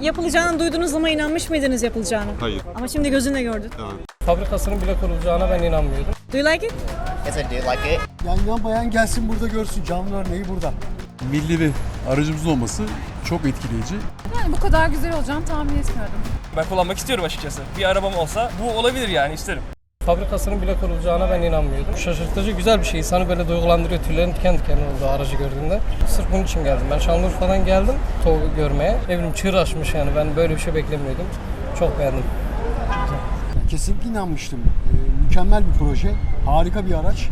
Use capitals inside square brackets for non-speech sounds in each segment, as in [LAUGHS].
Yapılacağını duyduğunuz zaman inanmış mıydınız yapılacağına? Hayır. Ama şimdi gözünle gördün. Evet. Fabrikasının bile kurulacağına ben inanmıyordum. Do you like it? Yes, I do like it. Yani inan bayan gelsin burada görsün canlı örneği burada. milli bir aracımızın olması çok etkileyici. Yani bu kadar güzel olacağını tahmin etmiyordum. Ben kullanmak istiyorum açıkçası. Bir arabam olsa bu olabilir yani isterim. Fabrikasının bile kurulacağına ben inanmıyordum. Şaşırtıcı güzel bir şey. İnsanı böyle duygulandırıyor. Tüylerim diken diken oldu aracı gördüğümde. Sırf bunun için geldim. Ben Şanlıurfa'dan geldim TOG görmeye. Evrim çığır açmış yani. Ben böyle bir şey beklemiyordum. Çok beğendim. Kesinlikle inanmıştım. Ee, mükemmel bir proje, harika bir araç.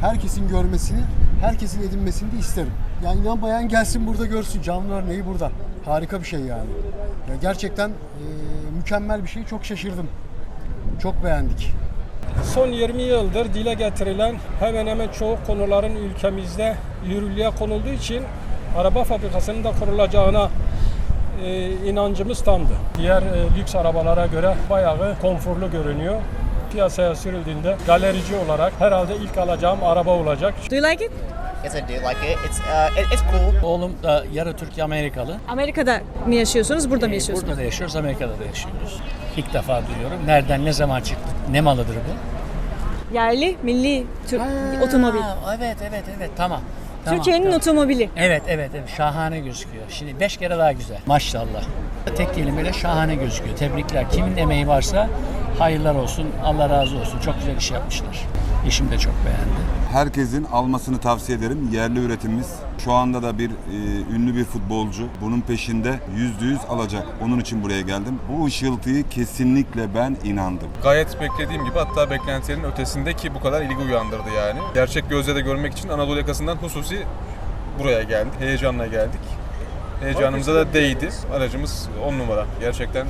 Herkesin görmesini, herkesin edinmesini de isterim. Yani inan bayan gelsin burada görsün canlı örneği burada. Harika bir şey yani. Ya gerçekten e, mükemmel bir şey. Çok şaşırdım. Çok beğendik. Son 20 yıldır dile getirilen hemen hemen çoğu konuların ülkemizde yürürlüğe konulduğu için araba fabrikasının da kurulacağına e, inancımız tamdı. Diğer e, lüks arabalara göre bayağı konforlu görünüyor. Piyasaya sürüldüğünde galerici olarak herhalde ilk alacağım araba olacak. Do you like it? Yes, I do like it. It's uh, it- it's cool. Oğlum da yarı Türk Amerikalı. Amerika'da mı yaşıyorsunuz, burada mı Ee, yaşıyorsunuz? Burada da yaşıyoruz, Amerika'da da yaşıyoruz. İlk defa duyuyorum. Nereden, ne zaman çıktı? Ne malıdır bu? Yerli, milli Türk otomobil. Ha, evet, evet, evet. Tamam. tamam Türkiye'nin tamam. otomobili. Evet, evet, evet. Şahane gözüküyor. Şimdi beş kere daha güzel. Maşallah. Tek kelimeyle şahane gözüküyor. Tebrikler. Kimin emeği varsa hayırlar olsun. Allah razı olsun. Çok güzel iş yapmışlar. İşimi de çok beğendim. Herkesin almasını tavsiye ederim. Yerli üretimimiz. Şu anda da bir e, ünlü bir futbolcu bunun peşinde yüzde yüz alacak. Onun için buraya geldim. Bu ışıltıyı kesinlikle ben inandım. Gayet beklediğim gibi hatta beklentilerin ötesinde ki bu kadar ilgi uyandırdı yani. Gerçek gözle de görmek için Anadolu yakasından hususi buraya geldik. Heyecanla geldik. Heyecanımıza da değdi. Aracımız 10 numara. Gerçekten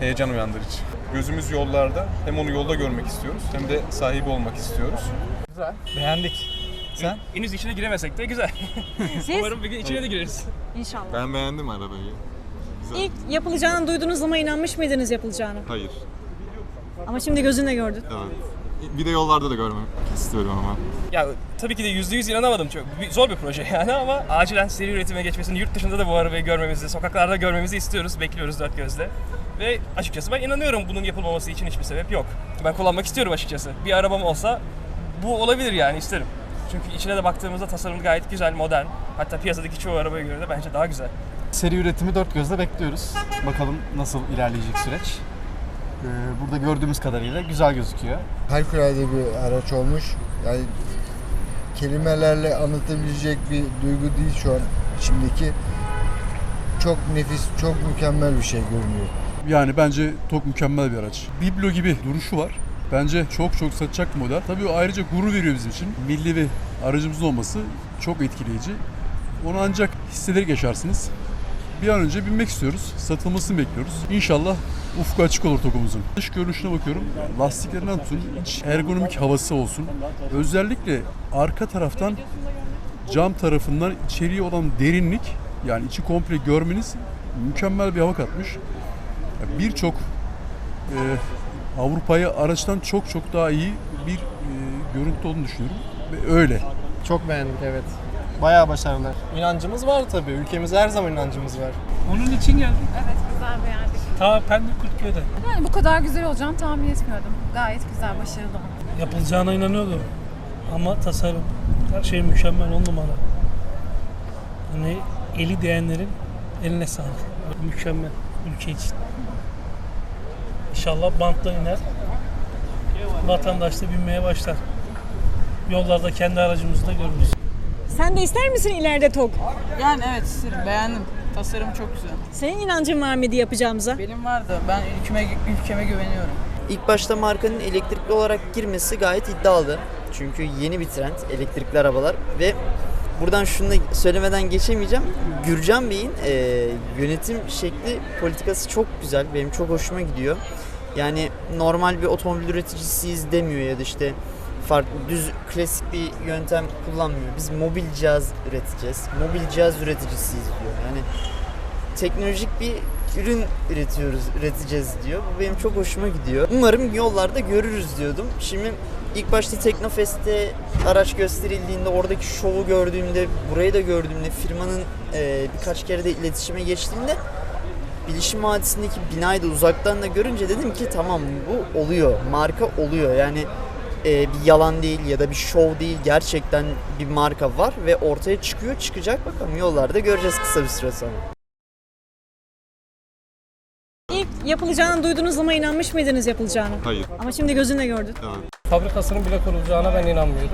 heyecan uyandırıcı. Gözümüz yollarda. Hem onu yolda görmek istiyoruz hem de sahibi olmak istiyoruz. Beğendik. Sen? Henüz içine giremesek de güzel. Siz? [LAUGHS] Umarım bir gün içine de gireriz. İnşallah. Ben beğendim arabayı. İlk yapılacağını duyduğunuz zaman inanmış mıydınız yapılacağına? Hayır. Ama şimdi gözünle gördün. Evet. Bir de yollarda da görmek istiyorum ama. Ya tabii ki de yüzde yüz inanamadım çok. Bir- Zor bir proje yani ama acilen seri üretime geçmesini, yurt dışında da bu arabayı görmemizi, sokaklarda görmemizi istiyoruz, bekliyoruz dört gözle. Ve açıkçası ben inanıyorum bunun yapılmaması için hiçbir sebep yok. Ben kullanmak istiyorum açıkçası. Bir arabam olsa bu olabilir yani isterim. Çünkü içine de baktığımızda tasarım gayet güzel, modern. Hatta piyasadaki çoğu arabaya göre de bence daha güzel. Seri üretimi dört gözle bekliyoruz. Bakalım nasıl ilerleyecek süreç. Ee, Burada gördüğümüz kadarıyla güzel gözüküyor. Harikulade bir araç olmuş. Yani kelimelerle anlatabilecek bir duygu değil şu an içimdeki. Çok nefis, çok mükemmel bir şey görünüyor. Yani bence çok mükemmel bir araç. Biblo gibi duruşu var. Bence çok çok satacak model. Tabii ayrıca gurur veriyor bizim için. Milli bir aracımızın olması çok etkileyici. Onu ancak hissederek yaşarsınız. Bir an önce binmek istiyoruz. Satılmasını bekliyoruz. İnşallah ufku açık olur tokumuzun. Dış görünüşüne bakıyorum. Lastiklerinden tutun, iç ergonomik havası olsun. Özellikle arka taraftan cam tarafından içeriye olan derinlik yani içi komple görmeniz mükemmel bir hava katmış. Birçok e, Avrupa'ya araçtan çok çok daha iyi bir e, görüntü olduğunu düşünüyorum. Ve öyle. Çok beğendik evet. Bayağı başarılı. İnancımız var tabii. Ülkemize her zaman inancımız var. Onun için geldik. Evet güzel beğendik. Ta Pendik Kurtköy'de. Yani bu kadar güzel olacağını tahmin etmiyordum. Gayet güzel, başarılı. Yapılacağına inanıyordum. Ama tasarım, her şey mükemmel, on numara. Hani eli değenlerin eline sağlık. Mükemmel ülke için. İnşallah bantla iner. Vatandaş da binmeye başlar. Yollarda kendi aracımızı da görürüz. Sen de ister misin ileride TOG? Yani evet isterim. Beğendim. Tasarım çok güzel. Senin inancın var mıydı yapacağımıza? Benim vardı. Ben ülkeme, ülkeme güveniyorum. İlk başta markanın elektrikli olarak girmesi gayet iddialı. Çünkü yeni bir trend elektrikli arabalar ve buradan şunu da söylemeden geçemeyeceğim. Gürcan Bey'in e, yönetim şekli politikası çok güzel. Benim çok hoşuma gidiyor. Yani normal bir otomobil üreticisiyiz demiyor ya da işte farklı düz klasik bir yöntem kullanmıyor. Biz mobil cihaz üreteceğiz. Mobil cihaz üreticisiyiz diyor. Yani teknolojik bir ürün üretiyoruz, üreteceğiz diyor. Bu benim çok hoşuma gidiyor. Umarım yollarda görürüz diyordum. Şimdi ilk başta Teknofest'te araç gösterildiğinde oradaki şovu gördüğümde, burayı da gördüğümde, firmanın e, birkaç kere de iletişime geçtiğimde Bilişim Vadisi'ndeki binayı da uzaktan da görünce dedim ki tamam bu oluyor. Marka oluyor. Yani e, bir yalan değil ya da bir şov değil. Gerçekten bir marka var ve ortaya çıkıyor. Çıkacak bakalım yollarda göreceğiz kısa bir süre sonra. İlk yapılacağını duyduğunuz zaman inanmış mıydınız yapılacağına? Hayır. Ama şimdi gözünle gördün. Fabrikasının bile kurulacağına ben inanmıyordum.